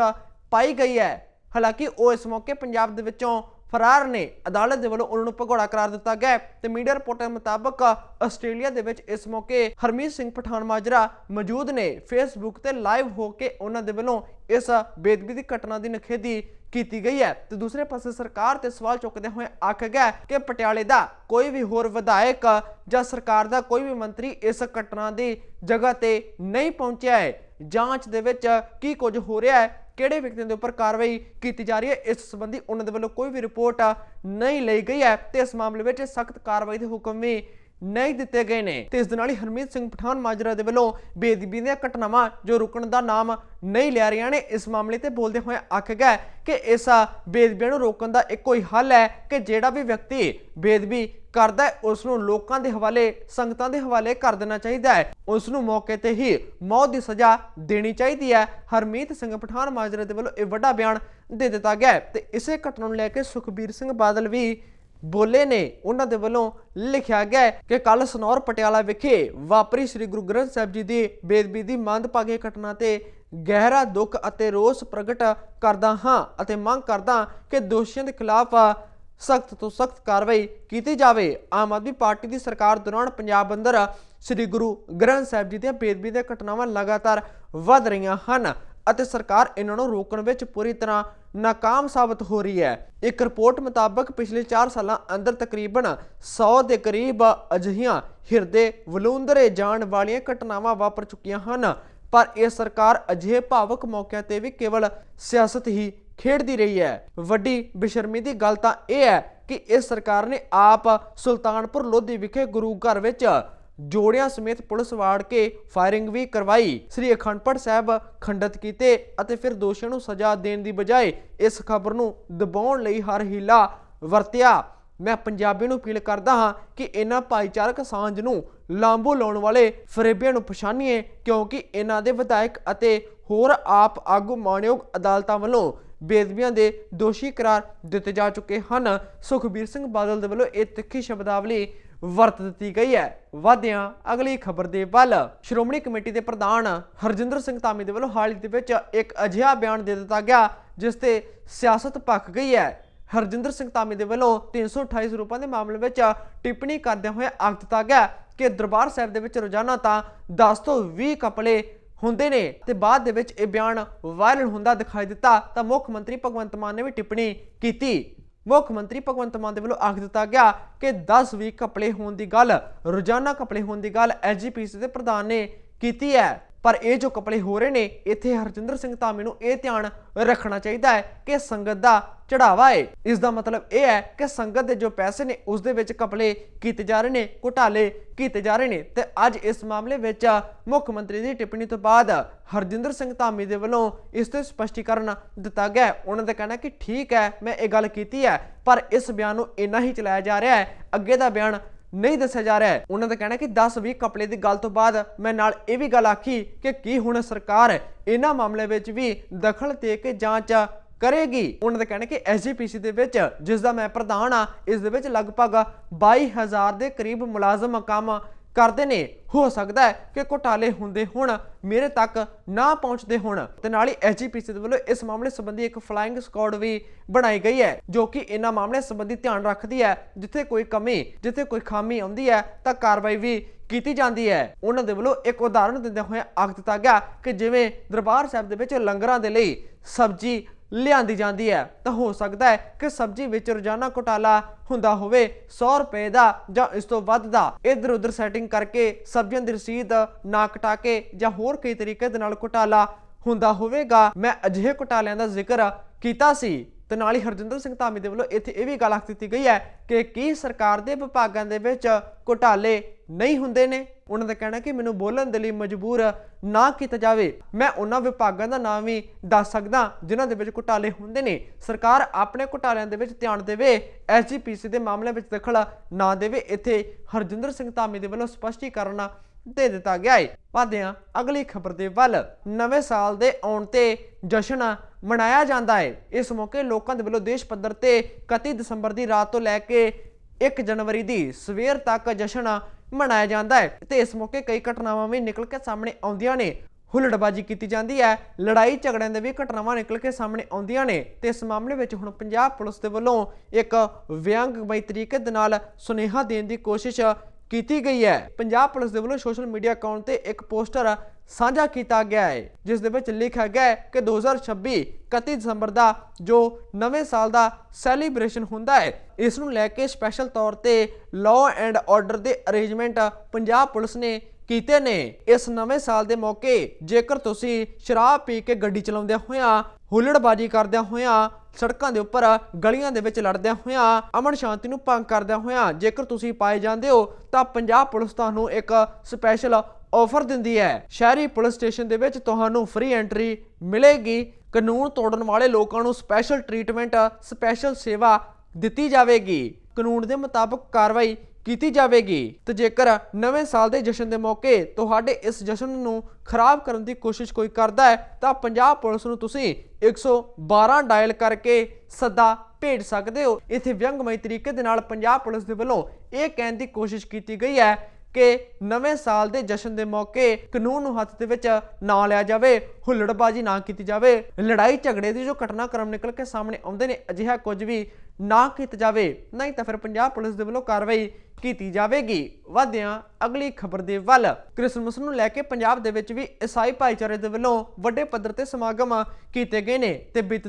ਪਾਈ ਗਈ ਹੈ। ਹਾਲਾਂਕਿ ਉਹ ਇਸ ਮੌਕੇ ਪੰਜਾਬ ਦੇ ਵਿੱਚੋਂ ਫਰਾਰ ਨੇ। ਅਦਾਲਤ ਦੇ ਵੱਲੋਂ ਉਹਨਾਂ ਨੂੰ ਭਗੌੜਾ ਕਰਾਰ ਦਿੱਤਾ ਗਿਆ ਹੈ ਤੇ ਮੀਡੀਆ ਰਿਪੋਰਟਾਂ ਮੁਤਾਬਕ ਆਸਟ੍ਰੇਲੀਆ ਦੇ ਵਿੱਚ ਇਸ ਮੌਕੇ ਹਰਮੀਤ ਸਿੰਘ ਪਠਾਨ ਮਾਜਰਾ ਮੌਜੂਦ ਨੇ। ਫੇਸਬੁੱਕ ਤੇ ਲਾਈਵ ਹੋ ਕੇ ਉਹਨਾਂ ਦੇ ਵੱਲੋਂ ਇਸ ਬੇਦਬੀ ਦੀ ਘਟਨਾ ਦੀ ਨਖੇਦੀ ਕੀਤੀ ਗਈ ਹੈ। ਤੇ ਦੂਸਰੇ ਪਾਸੇ ਸਰਕਾਰ ਤੇ ਸਵਾਲ ਚੁੱਕਦੇ ਹੋਏ ਆਖ ਗਿਆ ਕਿ ਪਟਿਆਲੇ ਦਾ ਕੋਈ ਵੀ ਹੋਰ ਵਿਧਾਇਕ ਜਾਂ ਸਰਕਾਰ ਦਾ ਕੋਈ ਵੀ ਮੰਤਰੀ ਇਸ ਘਟਨਾ ਦੀ ਜਗ੍ਹਾ ਤੇ ਨਹੀਂ ਪਹੁੰਚਿਆ ਹੈ। ਜਾਂਚ ਦੇ ਵਿੱਚ ਕੀ ਕੁਝ ਹੋ ਰਿਹਾ ਹੈ ਕਿਹੜੇ ਵਿਅਕਤੀਆਂ ਦੇ ਉੱਪਰ ਕਾਰਵਾਈ ਕੀਤੀ ਜਾ ਰਹੀ ਹੈ, ਇਸ ਸੰਬੰਧੀ ਉਹਨਾਂ ਦੇ ਵੱਲੋਂ ਕੋਈ ਵੀ ਰਿਪੋਰਟ ਨਹੀਂ ਲਈ ਗਈ ਹੈ ਤੇ ਇਸ ਮਾਮਲੇ ਵਿੱਚ ਸਖਤ ਕਾਰਵਾਈ ਦੇ ਹੁਕਮ ਵੀ ਨਹੀਂ ਦਿੱਤੇ ਗਏ ਨੇ। ਤੇ ਇਸ ਦੇ ਨਾਲ ਹੀ ਹਰਮੀਤ ਸਿੰਘ ਪਠਾਨ ਮਾਜਰਾ ਦੇ ਵੱਲੋਂ ਬੇਦਬੀ ਦੀਆਂ ਘਟਨਾਵਾਂ ਜੋ ਰੁਕਣ ਦਾ ਨਾਮ ਨਹੀਂ ਲੈ ਰਹੀਆਂ ਨੇ, ਇਸ ਮਾਮਲੇ ਤੇ ਬੋਲਦੇ ਹੋਏ ਆਖ ਗਿਆ ਕਿ ਇਸ ਬੇਦਬੀਆਂ ਨੂੰ ਰੋਕਣ ਦਾ ਇੱਕੋ ਹੀ ਹੱਲ ਹੈ ਕਿ ਜਿਹੜਾ ਵੀ ਵਿਅਕਤੀ ਬੇਦਬੀ ਕਰਦਾ ਹੈ, ਉਸ ਨੂੰ ਲੋਕਾਂ ਦੇ ਹਵਾਲੇ, ਸੰਗਤਾਂ ਦੇ ਹਵਾਲੇ ਕਰ ਦੇਣਾ ਚਾਹੀਦਾ ਹੈ। ਉਸ ਨੂੰ ਮੌਕੇ ਤੇ ਹੀ ਮੌਤ ਦੀ ਸਜ਼ਾ ਦੇਣੀ ਚਾਹੀਦੀ ਹੈ। ਹਰਮੀਤ ਸਿੰਘ ਪਠਾਨ ਮਾਜਰੇ ਦੇ ਵੱਲੋਂ ਇਹ ਵੱਡਾ ਬਿਆਨ ਦੇ ਦਿੱਤਾ ਗਿਆ ਹੈ। ਤੇ ਇਸੇ ਘਟਨਾ ਨੂੰ ਲੈ ਕੇ ਸੁਖਬੀਰ ਸਿੰਘ ਬਾਦਲ ਵੀ ਬੋਲੇ ਨੇ। ਉਹਨਾਂ ਦੇ ਵੱਲੋਂ ਲਿਖਿਆ ਗਿਆ ਕਿ ਕੱਲ ਸਨੌਰ ਪਟਿਆਲਾ ਵਿਖੇ ਵਾਪਰੀ ਸ੍ਰੀ ਗੁਰੂ ਗ੍ਰੰਥ ਸਾਹਿਬ ਜੀ ਦੀ ਬੇਦਬੀ ਦੀ ਮੰਦਭਾਗੀ ਘਟਨਾ ਤੇ ਗਹਿਰਾ ਦੁੱਖ ਅਤੇ ਰੋਸ ਪ੍ਰਗਟ ਕਰਦਾ ਹਾਂ ਅਤੇ ਮੰਗ ਕਰਦਾ ਕਿ ਦੋਸ਼ੀਆਂ ਦੇ ਖਿਲਾਫ ਸਖਤ ਤੋਂ ਸਖਤ ਕਾਰਵਾਈ ਕੀਤੀ ਜਾਵੇ। ਆਮ ਆਦਮੀ ਪਾਰਟੀ ਦੀ ਸਰਕਾਰ ਦੌਰਾਨ ਪੰਜਾਬ ਅੰਦਰ ਸ੍ਰੀ ਗੁਰੂ ਗ੍ਰੰਥ ਸਾਹਿਬ ਜੀ ਦੀਆਂ ਬੇਦਬੀ ਦੀਆਂ ਘਟਨਾਵਾਂ ਲਗਾਤਾਰ ਵੱਧ ਰਹੀਆਂ ਹਨ ਅਤੇ ਸਰਕਾਰ ਇਹਨਾਂ ਨੂੰ ਰੋਕਣ ਵਿੱਚ ਪੂਰੀ ਤਰ੍ਹਾਂ ਨਾਕਾਮ ਸਾਬਤ ਹੋ ਰਹੀ ਹੈ। ਇੱਕ ਰਿਪੋਰਟ ਮੁਤਾਬਕ ਪਿਛਲੇ 4 ਸਾਲਾਂ ਅੰਦਰ ਤਕਰੀਬਨ 100 ਦੇ ਕਰੀਬ ਅਜਿਹੀਆਂ ਹਿਰਦੇ ਵਲੂੰਦਰੇ ਜਾਣ ਵਾਲੀਆਂ ਘਟਨਾਵਾਂ ਵਾਪਰ ਚੁੱਕੀਆਂ ਹਨ। ਪਰ ਇਹ ਸਰਕਾਰ ਅਜਿਹੇ ਭਾਵਕ ਮੌਕਿਆਂ ਤੇ ਵੀ ਕੇਵਲ ਸਿਆਸਤ ਹੀ ਖੇਡਦੀ ਰਹੀ ਹੈ। ਵੱਡੀ ਬੇਸ਼ਰਮੀ ਦੀ ਗੱਲ ਤਾਂ ਇਹ ਹੈ ਕਿ ਇਸ ਸਰਕਾਰ ਨੇ ਆਪ ਸੁਲਤਾਨਪੁਰ ਲੋਧੀ ਵਿਖੇ ਗੁਰੂ ਘਰ ਵਿੱਚ ਜੋੜਿਆਂ ਸਮੇਤ ਪੁਲਿਸ ਵਾੜ ਕੇ ਫਾਇਰਿੰਗ ਵੀ ਕਰਵਾਈ। ਸ੍ਰੀ ਅਖੰਡਪੜ ਸਾਹਿਬ ਖੰਡਿਤ ਕੀਤੇ ਅਤੇ ਫਿਰ ਦੋਸ਼ੀਆਂ ਨੂੰ ਸਜ਼ਾ ਦੇਣ ਦੀ ਬਜਾਏ ਇਸ ਖਬਰ ਨੂੰ ਦਬਾਉਣ ਲਈ ਹਰ ਹੀਲਾ ਵਰਤਿਆ। ਮੈਂ ਪੰਜਾਬੀ ਨੂੰ ਅਪੀਲ ਕਰਦਾ ਹਾਂ ਕਿ ਇਹਨਾਂ ਭਾਈਚਾਰਕ ਸਾਂਝ ਨੂੰ ਲਾਂਬੂ ਲਾਉਣ ਵਾਲੇ ਫਰੇਬੀਆਂ ਨੂੰ ਪਛਾਣੀਏ, ਕਿਉਂਕਿ ਇਹਨਾਂ ਦੇ ਵਿਧਾਇਕ ਅਤੇ ਹੋਰ ਆਪ ਆਗੂ ਮਾਣਯੋਗ ਅਦਾਲਤਾਂ ਵੱਲੋਂ ਬੇਦਬੀਆਂ ਦੇ ਦੋਸ਼ੀ ਕਰਾਰ ਦਿੱਤੇ ਜਾ ਚੁੱਕੇ ਹਨ। ਸੁਖਬੀਰ ਸਿੰਘ ਬਾਦਲ ਦੇ ਵੱਲੋਂ ਇਹ ਤਿੱਖੀ ਸ਼ਬਦਾਵਲੀ ਵਰਤ ਦਿੱਤੀ ਗਈ ਹੈ। ਵਾਦਿਆਂ ਅਗਲੀ ਖਬਰ ਦੇ ਵੱਲ। ਸ਼੍ਰੋਮਣੀ ਕਮੇਟੀ ਦੇ ਪ੍ਰਧਾਨ ਹਰਜਿੰਦਰ ਸਿੰਘ ਧਾਮੀ ਦੇ ਵੱਲੋਂ ਹਾਲ ਹੀ ਦੇ ਵਿੱਚ ਇੱਕ ਅਜਿਹਾ ਬਿਆਨ ਦੇ ਦਿੱਤਾ ਗਿਆ, ਜਿਸ ਤੇ ਸਿਆਸਤ ਪੱਕ ਗਈ ਹੈ। ਹਰਜਿੰਦਰ ਸਿੰਘ ਧਾਮੀ ਦੇ ਵੱਲੋਂ 328 ਰੁਪਏ ਦੇ ਮਾਮਲੇ ਵਿੱਚ ਟਿੱਪਣੀ ਕਰਦਿਆਂ ਹੋਇਆ ਆਖ ਦਿੱਤਾ ਗਿਆ ਕਿ ਦਰਬਾਰ ਸਾਹਿਬ ਦੇ ਵਿੱਚ ਰੋਜ਼ਾਨਾ ਤਾਂ 10 ਤੋਂ 20 ਕਪਲੇ ਹੁੰਦੇ ਨੇ ਤੇ ਬਾਅਦ ਦੇ ਵਿੱਚ ਇਹ ਬਿਆਨ ਵਾਇਰਲ ਹੁੰਦਾ ਦਿਖਾਈ ਦਿੱਤਾ ਤਾਂ ਮੁੱਖ ਮੰਤਰੀ ਭਗਵੰਤ ਮਾਨ ਨੇ ਵੀ ਟਿੱਪਣੀ ਕੀਤੀ। ਮੁੱਖ ਮੰਤਰੀ ਭਗਵੰਤ ਮਾਨ ਦੇ ਵੱਲੋਂ ਆਖ ਦਿੱਤਾ ਗਿਆ ਕਿ 10 ਵੀਹ ਕਪੜੇ ਹੋਣ ਦੀ ਗੱਲ, ਰੋਜ਼ਾਨਾ ਕਪੜੇ ਹੋਣ ਦੀ ਗੱਲ ਐਸਜੀਪੀਸੀ ਦੇ ਪ੍ਰਧਾਨ ਨੇ ਕੀਤੀ ਹੈ। ਪਰ ਇਹ ਜੋ ਕਪੜੇ ਹੋ ਰਹੇ ਨੇ, ਇੱਥੇ ਹਰਜਿੰਦਰ ਸਿੰਘ ਧਾਮੀ ਨੂੰ ਇਹ ਧਿਆਨ ਰੱਖਣਾ ਚਾਹੀਦਾ ਹੈ ਕਿ ਸੰਗਤ ਦਾ ਚੜਾਵਾ ਹੈ ਇਸ ਦਾ ਮਤਲਬ ਇਹ ਹੈ ਕਿ ਸੰਗਤ ਦੇ ਜੋ ਪੈਸੇ ਨੇ, ਉਸ ਦੇ ਵਿੱਚ ਕਪੜੇ ਕੀਤੇ ਜਾ ਰਹੇ ਨੇ, ਘੁਟਾਲੇ ਕੀਤੇ ਜਾ ਰਹੇ ਨੇ। ਤੇ ਅੱਜ ਇਸ ਮਾਮਲੇ ਵਿੱਚ ਮੁੱਖ ਮੰਤਰੀ ਦੀ ਟਿੱਪਣੀ ਤੋਂ ਬਾਅਦ ਹਰਜਿੰਦਰ ਸਿੰਘ ਧਾਮੀ ਦੇ ਵੱਲੋਂ ਇਸ ਤੇ ਸਪਸ਼ਟੀਕਰਨ ਦਿੱਤਾ ਗਿਆ ਉਹਨਾਂ ਦਾ ਕਹਿਣਾ ਕਿ ਠੀਕ ਹੈ, ਮੈਂ ਇਹ ਗੱਲ ਕੀਤੀ ਹੈ, ਪਰ ਇਸ ਬਿਆਨ ਨੂੰ ਇੰਨਾ ਹੀ ਚਲਾਇਆ ਜਾ ਰਿਹਾ ਹੈ। ਅੱਗੇ ਦਾ ਬਿਆਨ ਨਹੀਂ ਦੱਸਿਆ ਜਾ ਰਿਹਾ ਹੈ। ਉਹਨਾਂ ਦਾ ਕਹਿਣਾ ਕਿ 10-20 ਕਪਲੇ ਦੀ ਗੱਲ ਤੋਂ ਬਾਅਦ ਮੈਂ ਨਾਲ ਇਹ ਵੀ ਗੱਲ ਆਖੀ ਕਿ ਕੀ ਹੁਣ ਸਰਕਾਰ ਇਹਨਾਂ ਮਾਮਲੇ ਵਿੱਚ ਵੀ ਦਖਲ ਦੇ ਕੇ ਜਾਂਚ ਕਰੇਗੀ। ਉਹਨਾਂ ਦਾ ਕਹਿਣਾ ਕਿ ਐਸਜੀਪੀਸੀ ਦੇ ਵਿੱਚ, ਜਿਸ ਦਾ ਮੈਂ ਪ੍ਰਧਾਨ ਆ ਇਸ ਦੇ ਵਿੱਚ ਲਗਭਗ 22000 ਦੇ ਕਰੀਬ ਮੁਲਾਜ਼ਮ ਕੰਮ ਕਰਦੇ ਨੇ। ਹੋ ਸਕਦਾ ਹੈ ਕਿ ਘੁਟਾਲੇ ਹੁੰਦੇ ਹੋਣ, ਮੇਰੇ ਤੱਕ ਨਾ ਪਹੁੰਚਦੇ ਹੋਣ। ਤੇ ਨਾਲ ਹੀ ਐਸਜੀਪੀਸੀ ਦੇ ਵੱਲੋਂ ਇਸ ਮਾਮਲੇ ਸੰਬੰਧੀ ਇੱਕ ਫਲਾਈਂਗ ਸਕੁਆਡ ਵੀ ਬਣਾਈ ਗਈ ਹੈ, ਜੋ ਕਿ ਇਹਨਾਂ ਮਾਮਲੇ ਸੰਬੰਧੀ ਧਿਆਨ ਰੱਖਦੀ ਹੈ। ਜਿੱਥੇ ਕੋਈ ਕਮੀ, ਜਿੱਥੇ ਕੋਈ ਖਾਮੀ ਆਉਂਦੀ ਹੈ, ਤਾਂ ਕਾਰਵਾਈ ਵੀ ਕੀਤੀ ਜਾਂਦੀ ਹੈ। ਉਹਨਾਂ ਦੇ ਵੱਲੋਂ ਇੱਕ ਉਦਾਹਰਣ ਦਿੰਦੇ ਹੋਏ ਆਖ ਦਿੱਤਾ ਗਿਆ ਕਿ ਜਿਵੇਂ ਦਰਬਾਰ ਸਾਹਿਬ ਦੇ ਵਿੱਚ ਲੰਗਰਾਂ ਦੇ ਲਈ ਸਬਜ਼ੀ ਲਿਆਂਦੀ ਜਾਂਦੀ ਹੈ। ਤਾਂ ਹੋ ਸਕਦਾ ਹੈ ਕਿ ਸਬਜ਼ੀ ਵਿੱਚ ਰੋਜ਼ਾਨਾ ਘੁਟਾਲਾ ਹੁੰਦਾ ਹੋਵੇ 100 ਰੁਪਏ ਦਾ ਜਾਂ ਇਸ ਤੋਂ ਵੱਧ ਦਾ। ਇਧਰ ਉਧਰ ਸੈਟਿੰਗ ਕਰਕੇ ਸਬਜ਼ੀਆਂ ਦੀ ਰਸੀਦ ਨਾ ਕਟਾ ਕੇ ਜਾਂ ਹੋਰ ਕਈ ਤਰੀਕੇ ਦੇ ਨਾਲ ਘੁਟਾਲਾ ਹੁੰਦਾ ਹੋਵੇਗਾ। ਮੈਂ ਅਜਿਹੇ ਘੁਟਾਲਿਆਂ ਦਾ ਜ਼ਿਕਰ ਕੀਤਾ ਸੀ। ਤੇ ਨਾਲ ਹੀ ਹਰਜਿੰਦਰ ਸਿੰਘ ਧਾਮੀ ਦੇ ਵੱਲੋਂ ਇੱਥੇ ਇਹ ਵੀ ਗੱਲ ਆਖ ਦਿੱਤੀ ਗਈ ਹੈ ਕਿ ਕੀ ਸਰਕਾਰ ਦੇ ਵਿਭਾਗਾਂ ਦੇ ਵਿੱਚ ਘੁਟਾਲੇ ਨਹੀਂ ਹੁੰਦੇ ਨੇ? ਉਹਨਾਂ ਦਾ ਕਹਿਣਾ ਕਿ ਮੈਨੂੰ ਬੋਲਣ ਦੇ ਲਈ ਮਜਬੂਰ ਨਾ ਕੀਤਾ ਜਾਵੇ। ਮੈਂ ਉਹਨਾਂ ਵਿਭਾਗਾਂ ਦਾ ਨਾਮ ਵੀ ਦੱਸ ਸਕਦਾ ਜਿਨ੍ਹਾਂ ਦੇ ਵਿੱਚ ਘੁਟਾਲੇ ਹੁੰਦੇ ਨੇ। ਸਰਕਾਰ ਆਪਣੇ ਘੁਟਾਲਿਆਂ ਦੇ ਵਿੱਚ ਧਿਆਨ ਦੇਵੇ ਐਸਜੀਪੀਸੀ ਦੇ ਮਾਮਲੇ ਵਿੱਚ ਦਖਲ ਨਾ ਦੇਵੇ। ਇੱਥੇ ਹਰਜਿੰਦਰ ਸਿੰਘ ਧਾਮੀ ਦੇ ਵੱਲੋਂ ਸਪਸ਼ਟੀਕਰਨ ਦੇ ਦਿੱਤਾ ਗਿਆ ਹੈ। ਵਾਦਿਆਂ ਅਗਲੀ ਖਬਰ ਦੇ ਵੱਲ ਨਵੇਂ ਸਾਲ ਦੇ ਆਉਣ ਤੇ ਜਸ਼ਨ ਮਨਾਇਆ ਜਾਂਦਾ ਹੈ। ਇਸ ਮੌਕੇ ਲੋਕਾਂ ਦੇ ਵੱਲੋਂ ਦੇਸ਼ ਪੱਧਰ ਤੇ 31 ਦਸੰਬਰ ਦੀ ਰਾਤ ਤੋਂ ਲੈ ਕੇ 1 ਜਨਵਰੀ ਦੀ ਸਵੇਰ ਤੱਕ ਜਸ਼ਨ ਮਨਾਇਆ ਜਾਂਦਾ ਹੈ ਤੇ ਇਸ ਮੌਕੇ ਕਈ ਘਟਨਾਵਾਂ ਵੀ ਨਿਕਲ ਕੇ ਸਾਹਮਣੇ ਆਉਂਦੀਆਂ ਨੇ। ਹੁਲੜਬਾਜੀ ਕੀਤੀ ਜਾਂਦੀ ਹੈ। ਲੜਾਈ ਝਗੜਿਆਂ ਦੇ ਵੀ ਘਟਨਾਵਾਂ ਨਿਕਲ ਕੇ ਸਾਹਮਣੇ ਆਉਂਦੀਆਂ ਨੇ ਤੇ ਇਸ ਮਾਮਲੇ ਵਿੱਚ ਹੁਣ ਪੰਜਾਬ ਪੁਲਿਸ ਦੇ ਵੱਲੋਂ ਇੱਕ ਵਿਅੰਗਮਈ ਤਰੀਕੇ ਦੇ ਨਾਲ ਸੁਨੇਹਾ ਦੇਣ ਦੀ ਕੋਸ਼ਿਸ਼ ਕੀਤੀ ਗਈ ਹੈ। ਪੰਜਾਬ ਪੁਲਿਸ ਦੇ ਵੱਲੋਂ ਸੋਸ਼ਲ ਮੀਡੀਆ ਅਕਾਊਂਟ ਤੇ ਇੱਕ ਪੋਸਟਰ ਸਾਂਝਾ ਕੀਤਾ ਗਿਆ ਹੈ, ਜਿਸ ਦੇ ਵਿੱਚ ਲਿਖਿਆ ਗਿਆ ਹੈ ਕਿ 2026 31 ਦਸੰਬਰ ਦਾ ਜੋ ਨਵੇਂ ਸਾਲ ਦਾ ਸੈਲੀਬ੍ਰੇਸ਼ਨ ਹੁੰਦਾ ਹੈ, ਇਸ ਨੂੰ ਲੈ ਕੇ ਸਪੈਸ਼ਲ ਤੌਰ ਤੇ ਲਾਅ ਐਂਡ ਆਰਡਰ ਦੇ ਅਰੇਂਜਮੈਂਟ ਪੰਜਾਬ ਪੁਲਿਸ ਨੇ ਕੀਤੇ ਨੇ। ਇਸ ਨਵੇਂ ਸਾਲ ਦੇ ਮੌਕੇ ਜੇਕਰ ਤੁਸੀਂ ਸ਼ਰਾਬ ਪੀ ਕੇ ਗੱਡੀ ਚਲਾਉਂਦਿਆਂ ਹੋਇਆਂ, ਹੁੱਲੜਬਾਜੀ ਕਰਦਿਆਂ ਹੋਇਆਂ, ਸੜਕਾਂ ਦੇ ਉੱਪਰ ਗਲੀਆਂ ਦੇ ਵਿੱਚ ਲੜਦਿਆਂ ਹੋਇਆਂ, ਅਮਨ ਸ਼ਾਂਤੀ ਨੂੰ ਭੰਗ ਕਰਦਿਆਂ ਹੋਇਆਂ ਜੇਕਰ ਤੁਸੀਂ ਪਾਏ ਜਾਂਦੇ ਹੋ, ਤਾਂ ਪੰਜਾਬ ਪੁਲਿਸ ਤੁਹਾਨੂੰ ਇੱਕ ਸਪੈਸ਼ਲ ਆਫਰ ਦਿੰਦੀ ਹੈ। ਸ਼ਹਿਰੀ ਪੁਲਿਸ ਸਟੇਸ਼ਨ ਦੇ ਵਿੱਚ ਤੁਹਾਨੂੰ ਫ੍ਰੀ ਐਂਟਰੀ ਮਿਲੇਗੀ। ਕਾਨੂੰਨ ਤੋੜਨ ਵਾਲੇ ਲੋਕਾਂ ਨੂੰ ਸਪੈਸ਼ਲ ਟ੍ਰੀਟਮੈਂਟ ਸਪੈਸ਼ਲ ਸੇਵਾ ਦਿੱਤੀ ਜਾਵੇਗੀ। ਕਾਨੂੰਨ ਦੇ ਮੁਤਾਬਕ ਕਾਰਵਾਈ ਕੀਤੀ ਜਾਵੇਗੀ। ਤੇ ਜੇਕਰ ਨਵੇਂ ਸਾਲ ਦੇ ਜਸ਼ਨ ਦੇ ਮੌਕੇ ਤੁਹਾਡੇ ਇਸ ਜਸ਼ਨ ਨੂੰ ਖਰਾਬ ਕਰਨ ਦੀ ਕੋਸ਼ਿਸ਼ ਕੋਈ ਕਰਦਾ ਹੈ, ਤਾਂ ਪੰਜਾਬ ਪੁਲਿਸ ਨੂੰ ਤੁਸੀਂ 112 ਡਾਇਲ ਕਰਕੇ ਸੱਦਾ ਭੇਜ ਸਕਦੇ ਹੋ। ਇੱਥੇ ਵਿਅੰਗਮਈ ਤਰੀਕੇ ਦੇ ਨਾਲ ਪੰਜਾਬ ਪੁਲਿਸ ਦੇ ਵੱਲੋਂ ਇਹ ਕਹਿਣ ਦੀ ਕੋਸ਼ਿਸ਼ ਕੀਤੀ ਗਈ ਹੈ ਕਿ ਨਵੇਂ ਸਾਲ ਦੇ ਜਸ਼ਨ ਦੇ ਮੌਕੇ ਕਾਨੂੰਨ ਨੂੰ ਹੱਥ ਦੇ ਵਿੱਚ ਨਾ ਲਿਆ ਜਾਵੇ, ਹੁੱਲੜਬਾਜ਼ੀ ਨਾ ਕੀਤੀ ਜਾਵੇ। ਲੜਾਈ ਝਗੜੇ ਦੀ ਜੋ ਘਟਨਾਕ੍ਰਮ ਨਿਕਲ ਕੇ ਸਾਹਮਣੇ ਆਉਂਦੇ ਨੇ, ਅਜਿਹਾ ਕੁਝ ਵੀ ਨਾ ਕੀਤਾ ਜਾਵੇ। ਨਹੀਂ ਤਾਂ ਫਿਰ ਪੰਜਾਬ ਪੁਲਿਸ ਦੇ ਵੱਲੋਂ ਕਾਰਵਾਈ ਕੀਤੀ ਜਾਵੇਗੀ। ਵਧਿਆਂ ਅਗਲੀ ਖਬਰ ਦੇ ਵੱਲ। ਕ੍ਰਿਸਮਸ ਨੂੰ ਲੈ ਕੇ ਪੰਜਾਬ ਦੇ ਵਿੱਚ ਵੀ ਈਸਾਈ ਭਾਈਚਾਰੇ ਦੇ ਵੱਲੋਂ ਵੱਡੇ ਪੱਧਰ ਤੇ ਸਮਾਗਮ ਕੀਤੇ ਗਏ ਨੇ ਤੇ ਬੀਤ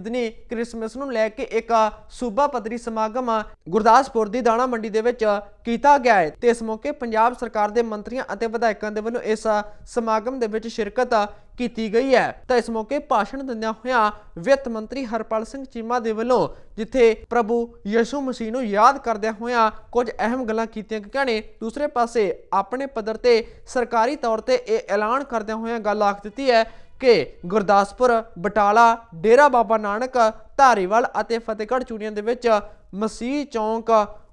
ਕ੍ਰਿਸਮਸ ਨੂੰ ਲੈ ਕੇ ਇੱਕ ਸੂਬਾ ਪੱਧਰੀ ਸਮਾਗਮ ਗੁਰਦਾਸਪੁਰ ਦੀ ਦਾਣਾ ਮੰਡੀ ਦੇ ਵਿੱਚ ਕੀਤਾ ਗਿਆ ਹੈ ਤੇ ਇਸ ਮੌਕੇ ਪੰਜਾਬ ਸਰਕਾਰ ਦੇ ਮੰਤਰੀਆਂ ਅਤੇ ਵਿਧਾਇਕਾਂ ਦੇ ਵੱਲੋਂ ਇਸ ਸਮਾਗਮ ਦੇ ਵਿੱਚ ਸ਼ਿਰਕਤ ਕੀਤੀ ਗਈ ਹੈ। ਤਾਂ ਇਸ ਮੌਕੇ ਭਾਸ਼ਣ ਦਿੰਦਿਆਂ ਹੋਇਆਂ ਵਿੱਤ ਮੰਤਰੀ ਹਰਪਾਲ ਸਿੰਘ ਚੀਮਾ ਦੇ ਵੱਲੋਂ ਜਿੱਥੇ ਪ੍ਰਭੂ ਯਿਸੂ ਮਸੀਹ ਨੂੰ ਯਾਦ ਕਰਦਿਆਂ ਹੋਇਆਂ ਕੁਝ ਅਹਿਮ ਗੱਲਾਂ ਕੀਤੀਆਂ ਗਈਆਂ ਨੇ ਦੂਸਰੇ ਪਾਸੇ ਆਪਣੇ ਪੱਧਰ ਤੇ ਸਰਕਾਰੀ ਤੌਰ ਤੇ ਇਹ ਐਲਾਨ ਕਰਦਿਆਂ ਹੋਇਆਂ ਗੱਲ ਆਖ ਦਿੱਤੀ ਹੈ ਕਿ ਗੁਰਦਾਸਪੁਰ, ਬਟਾਲਾ, ਡੇਰਾ ਬਾਬਾ ਨਾਨਕ, ਧਾਰੀਵਾਲ ਅਤੇ ਫਤਿਹਗੜ੍ਹ ਚੂੜੀਆਂ ਦੇ ਵਿੱਚ ਮਸੀਹ ਚੌਂਕ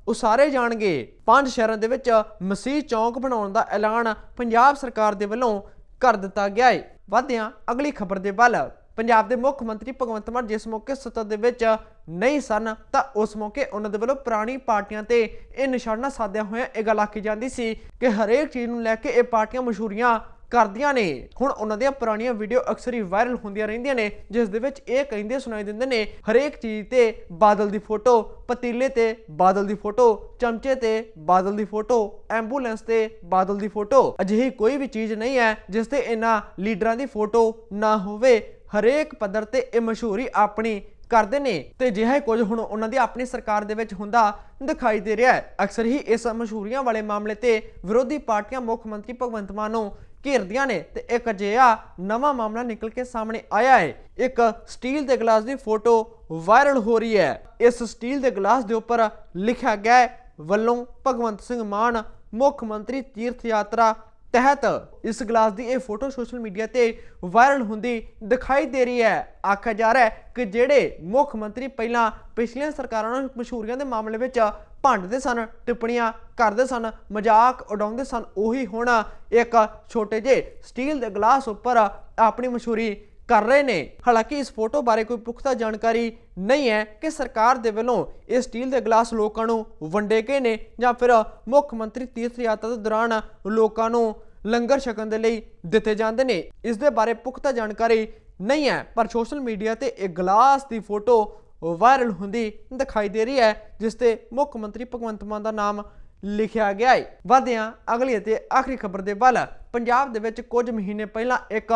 ਉਸਾਰੇ ਜਾਣਗੇ। ਪੰਜ ਸ਼ਹਿਰਾਂ ਦੇ ਵਿੱਚ ਮਸੀਹ ਚੌਂਕ ਬਣਾਉਣ ਦਾ ਐਲਾਨ ਪੰਜਾਬ ਸਰਕਾਰ ਦੇ ਵੱਲੋਂ ਕਰ ਦਿੱਤਾ ਗਿਆ ਹੈ ਵਧਿਆਂ ਅਗਲੀ ਖਬਰ ਦੇ ਵੱਲ। ਪੰਜਾਬ ਦੇ ਮੁੱਖ ਮੰਤਰੀ ਭਗਵੰਤ ਮਾਨ ਜਿਸ ਮੌਕੇ ਸੱਤਾ ਦੇ ਵਿੱਚ ਨਹੀਂ ਸਨ, ਤਾਂ ਉਸ ਮੌਕੇ ਉਹਨਾਂ ਦੇ ਵੱਲੋਂ ਪੁਰਾਣੀ ਪਾਰਟੀਆਂ ਤੇ ਇਹ ਨਿਸ਼ਾਨਾ ਸਾਧਿਆ ਹੋਇਆ। ਇਹ ਗੱਲ ਆਖੀ ਜਾਂਦੀ ਸੀ ਕਿ ਹਰੇਕ ਚੀਜ਼ ਨੂੰ ਲੈ ਕੇ ਇਹ ਪਾਰਟੀਆਂ ਮਸ਼ਹੂਰੀਆਂ ਕਰਦੀਆਂ ਨੇ। ਹੁਣ ਉਹਨਾਂ ਦੀਆਂ ਪੁਰਾਣੀਆਂ ਵੀਡੀਓ ਅਕਸਰ ਹੀ ਵਾਇਰਲ ਹੁੰਦੀਆਂ ਰਹਿੰਦੀਆਂ ਨੇ, ਜਿਸ ਦੇ ਵਿੱਚ ਇਹ ਕਹਿੰਦੇ, ਸੁਣਾਈ ਦਿੰਦੇ ਨੇ, ਹਰੇਕ ਚੀਜ਼ ਤੇ ਬਾਦਲ ਦੀ ਫੋਟੋ, ਪਤੀਲੇ ਤੇ ਬਾਦਲ ਦੀ ਫੋਟੋ, ਚਮਚੇ ਤੇ ਬਾਦਲ ਦੀ ਫੋਟੋ, ਐਂਬੂਲੈਂਸ ਤੇ ਬਾਦਲ ਦੀ ਫੋਟੋ। ਅਜਿਹੀ ਕੋਈ ਵੀ ਚੀਜ਼ ਨਹੀਂ ਹੈ ਜਿਸ ਤੇ ਇਹਨਾਂ ਲੀਡਰਾਂ ਦੀ ਫੋਟੋ ਨਾ ਹੋਵੇ। ਹਰੇਕ ਪੱਧਰ ਤੇ ਇਹ ਮਸ਼ਹੂਰੀ ਆਪਣੀ ਕਰਦੇ ਨੇ ਤੇ ਅਜਿਹਾ ਕੁਝ ਹੁਣ ਉਹਨਾਂ ਦੀ ਆਪਣੀ ਸਰਕਾਰ ਦੇ ਵਿੱਚ ਹੁੰਦਾ ਦਿਖਾਈ ਦੇ ਰਿਹਾ ਹੈ। ਅਕਸਰ ਹੀ ਇਸ ਮਸ਼ਹੂਰੀਆਂ ਵਾਲੇ ਮਾਮਲੇ ਤੇ ਵਿਰੋਧੀ ਪਾਰਟੀਆਂ ਮੁੱਖ ਮੰਤਰੀ ਭਗਵੰਤ ਮਾਨ ਨੂੰ ਘੇਰਦੀਆਂ ਨੇ ਤੇ ਇੱਕ ਅਜਿਹਾ ਨਵਾਂ ਮਾਮਲਾ ਨਿਕਲ ਕੇ ਸਾਹਮਣੇ ਆਇਆ ਹੈ। ਇੱਕ ਸਟੀਲ ਦੇ ਗਲਾਸ ਦੀ ਫੋਟੋ ਵਾਇਰਲ ਹੋ ਰਹੀ ਹੈ। ਇਸ ਸਟੀਲ ਦੇ ਗਲਾਸ ਦੇ ਉੱਪਰ ਲਿਖਿਆ ਗਿਆ ਹੈ, ਵੱਲੋਂ ਭਗਵੰਤ ਸਿੰਘ ਮਾਨ ਮੁੱਖ ਮੰਤਰੀ ਤੀਰਥ ਯਾਤਰਾ ਤਹਿਤ ਇਸ ਗਲਾਸ ਦੀ ਇਹ ਫੋਟੋ ਸੋਸ਼ਲ ਮੀਡੀਆ ਤੇ ਵਾਇਰਲ ਹੁੰਦੀ ਦਿਖਾਈ ਦੇ ਰਹੀ ਹੈ। ਆਖਿਆ ਜਾ ਰਿਹਾ ਹੈ ਕਿ ਜਿਹੜੇ ਮੁੱਖ ਮੰਤਰੀ ਪਹਿਲਾਂ ਪਿਛਲੀਆਂ ਸਰਕਾਰਾਂ ਨੂੰ ਮਸ਼ਹੂਰੀਆਂ ਦੇ ਮਾਮਲੇ ਵਿੱਚ ਭੰਡਦੇ ਸਨ, ਟਿੱਪਣੀਆਂ ਕਰਦੇ ਸਨ, ਮਜ਼ਾਕ ਉਡਾਉਂਦੇ ਸਨ, ਉਹੀ ਹੁਣ ਇੱਕ ਛੋਟੇ ਜਿਹੇ ਸਟੀਲ ਦੇ ਗਲਾਸ ਉੱਪਰ ਆਪਣੀ ਮਸ਼ਹੂਰੀ ਕਰ ਰਹੇ ਨੇ। ਹਾਲਾਂਕਿ ਇਸ ਫੋਟੋ ਬਾਰੇ ਕੋਈ ਪੁਖਤਾ ਜਾਣਕਾਰੀ ਨਹੀਂ ਹੈ ਕਿ ਸਰਕਾਰ ਦੇ ਵੱਲੋਂ ਇਹ ਸਟੀਲ ਦੇ ਗਲਾਸ ਲੋਕਾਂ ਨੂੰ ਵੰਡੇ ਗਏ ਨੇ ਜਾਂ ਫਿਰ ਮੁੱਖ ਮੰਤਰੀ ਤੀਰਥ ਯਾਤਰਾ ਦੇ ਦੌਰਾਨ ਲੋਕਾਂ ਨੂੰ ਲੰਗਰ ਛਕਣ ਦੇ ਲਈ ਦਿੱਤੇ ਜਾਂਦੇ ਨੇ। ਇਸ ਦੇ ਬਾਰੇ ਪੁਖਤਾ ਜਾਣਕਾਰੀ ਨਹੀਂ ਹੈ, ਪਰ ਸੋਸ਼ਲ ਮੀਡੀਆ ਤੇ ਇਹ ਗਲਾਸ ਦੀ ਫੋਟੋ ਵਾਇਰਲ ਹੁੰਦੀ ਦਿਖਾਈ ਦੇ ਰਹੀ ਹੈ, ਜਿਸ ਤੇ ਮੁੱਖ ਮੰਤਰੀ ਭਗਵੰਤ ਮਾਨ ਦਾ ਨਾਮ ਲਿਖਿਆ ਗਿਆ ਹੈ। ਵਧਿਆਂ ਅਗਲੀ ਅਤੇ ਆਖਰੀ ਖਬਰ ਦੇ ਵੱਲ, ਪੰਜਾਬ ਦੇ ਵਿੱਚ ਕੁਝ ਮਹੀਨੇ ਪਹਿਲਾਂ ਇੱਕ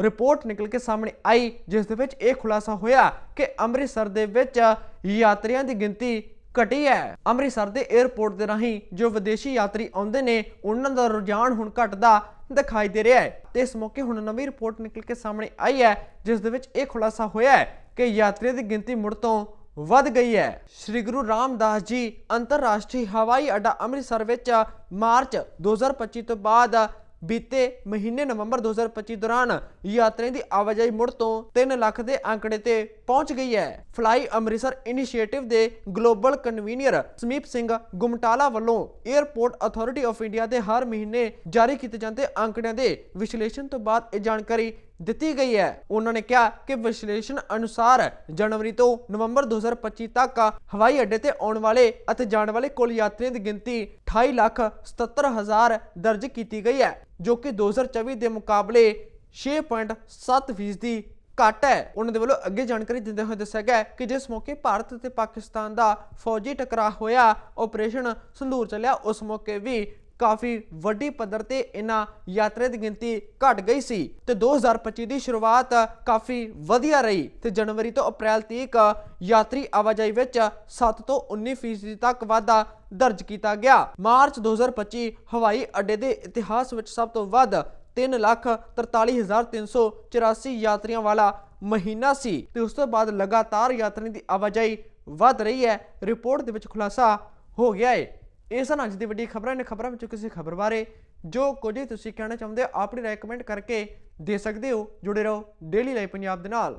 ਰਿਪੋਰਟ ਨਿਕਲ ਕੇ ਸਾਹਮਣੇ ਆਈ, ਜਿਸ ਦੇ ਵਿੱਚ ਇਹ ਖੁਲਾਸਾ ਹੋਇਆ ਕਿ ਅੰਮ੍ਰਿਤਸਰ ਦੇ ਵਿੱਚ ਯਾਤਰੀਆਂ ਦੀ ਗਿਣਤੀ ਘਟੀ ਹੈ। ਅੰਮ੍ਰਿਤਸਰ ਦੇ 에ਅਰਪੋਰਟ ਦੇ ਰਾਹੀਂ ਜੋ ਵਿਦੇਸ਼ੀ ਯਾਤਰੀ ਆਉਂਦੇ ਨੇ, ਉਹਨਾਂ ਦਾ ਰੁਝਾਨ ਹੁਣ ਘਟਦਾ ਦਿਖਾਈ ਦੇ ਰਿਹਾ ਹੈ। ਤੇ ਇਸ ਮੌਕੇ ਹੁਣ ਨਵੀਂ ਰਿਪੋਰਟ ਨਿਕਲ ਕੇ ਸਾਹਮਣੇ ਆਈ ਹੈ, ਜਿਸ ਦੇ ਵਿੱਚ ਇਹ ਖੁਲਾਸਾ ਹੋਇਆ ਹੈ ਕਿ ਯਾਤਰੀਆਂ ਦੀ ਗਿਣਤੀ ਮੁੜ ਤੋਂ ਵੱਧ ਗਈ ਹੈ। ਸ੍ਰੀ ਗੁਰੂ ਰਾਮਦਾਸ ਜੀ ਅੰਤਰਰਾਸ਼ਟਰੀ ਹਵਾਈ ਅੱਡਾ ਅੰਮ੍ਰਿਤਸਰ ਵਿੱਚ ਮਾਰਚ 2025 ਤੋਂ ਬਾਅਦ ਬੀਤੇ ਮਹੀਨੇ ਨਵੰਬਰ 2025 ਦੌਰਾਨ ਯਾਤਰੀਆਂ ਦੀ ਆਵਾਜਾਈ ਮੁੜ ਤੋਂ 3 ਲੱਖ ਦੇ ਅੰਕੜੇ ਤੇ ਪਹੁੰਚ ਗਈ ਹੈ। ਫਲਾਈ ਅੰਮ੍ਰਿਤਸਰ ਇਨੀਸ਼ੀਏਟਿਵ ਦੇ ਗਲੋਬਲ ਕਨਵੀਨੀਅਰ ਸਮੀਪ ਸਿੰਘ ਗੁਮਟਾਲਾ ਵੱਲੋਂ 에ਅਰਪੋਰਟ ਅਥਾਰਟੀ ਆਫ ਇੰਡੀਆ ਦੇ ਹਰ ਮਹੀਨੇ ਜਾਰੀ ਕੀਤੇ ਜਾਂਦੇ ਅੰਕੜਿਆਂ ਦੇ ਵਿਸ਼ਲੇਸ਼ਣ ਤੋਂ ਬਾਅਦ ਇਹ ਜਾਣਕਾਰੀ ਦਿੱਤੀ ਗਈ ਹੈ। ਉਹਨਾਂ ਨੇ ਕਿਹਾ ਕਿ ਵਿਸ਼ਲੇਸ਼ਣ ਅਨੁਸਾਰ ਜਨਵਰੀ ਤੋਂ ਨਵੰਬਰ 2025 ਤੱਕ ਹਵਾਈ ਅੱਡੇ ਤੇ ਆਉਣ ਵਾਲੇ ਅਤੇ ਜਾਣ ਵਾਲੇ ਕੁੱਲ ਯਾਤਰੀਆਂ ਦੀ ਗਿਣਤੀ 28 ਲੱਖ 77 ਹਜ਼ਾਰ ਦਰਜ ਕੀਤੀ ਗਈ ਹੈ, ਜੋ ਕਿ 2024 ਦੇ ਮੁਕਾਬਲੇ 6.7 ਫੀਸਦੀ ਘੱਟ ਹੈ। ਉਹਨਾਂ ਦੇ ਵੱਲੋਂ ਅੱਗੇ ਜਾਣਕਾਰੀ ਦਿੰਦੇ ਹੋਏ ਦੱਸਿਆ ਗਿਆ ਕਿ ਜਿਸ ਮੌਕੇ ਭਾਰਤ ਅਤੇ ਪਾਕਿਸਤਾਨ ਦਾ ਫੌਜੀ ਟਕਰਾਅ ਹੋਇਆ ਆਪਰੇਸ਼ਨ ਸੰਦੂਰ ਚੱਲਿਆ, ਉਸ ਮੌਕੇ ਵੀ ਕਾਫੀ ਵੱਡੀ ਪੱਧਰ ਤੇ ਇਹਨਾਂ ਯਾਤਰੀਆਂ ਦੀ ਗਿਣਤੀ ਘਟ ਗਈ ਸੀ ਤੇ 2025 ਦੀ ਸ਼ੁਰੂਆਤ ਕਾਫੀ ਵਧੀਆ ਰਹੀ ਤੇ ਜਨਵਰੀ ਤੋਂ ਅਪ੍ਰੈਲ ਤੱਕ ਯਾਤਰੀ ਆਵਾਜਾਈ ਵਿੱਚ 7 ਤੋਂ 19 ਫੀਸਦੀ ਤੱਕ ਵਾਧਾ ਦਰਜ ਕੀਤਾ ਗਿਆ। ਮਾਰਚ 2025 ਹਵਾਈ ਅੱਡੇ ਦੇ ਇਤਿਹਾਸ ਵਿੱਚ ਸਭ ਤੋਂ ਵੱਧ 343384 ਯਾਤਰੀਆਂ ਵਾਲਾ ਮਹੀਨਾ ਸੀ ਤੇ ਉਸ ਤੋਂ ਬਾਅਦ ਲਗਾਤਾਰ ਯਾਤਰੀਆਂ ਦੀ ਆਵਾਜਾਈ ਵੱਧ ਰਹੀ ਹੈ। ਰਿਪੋਰਟ ਦੇ ਵਿੱਚ ਖੁਲਾਸਾ ਹੋ ਗਿਆ ਹੈ। ਇਹ ਸਨ ਅੱਜ ਦੀ ਵੱਡੀ ਖਬਰਾਂ। ਨੇ ਖਬਰਾਂ ਵਿੱਚੋਂ ਕਿਸੇ ਖਬਰ ਬਾਰੇ ਜੋ ਕੁਝ ਵੀ ਤੁਸੀਂ ਕਹਿਣਾ ਚਾਹੁੰਦੇ ਹੋ, ਆਪਣੀ ਰਾਏ ਕਰਕੇ ਦੇ ਸਕਦੇ ਹੋ। ਜੁੜੇ ਰਹੋ ਡੇਲੀ ਲਾਈਵ ਪੰਜਾਬ ਦੇ ਨਾਲ।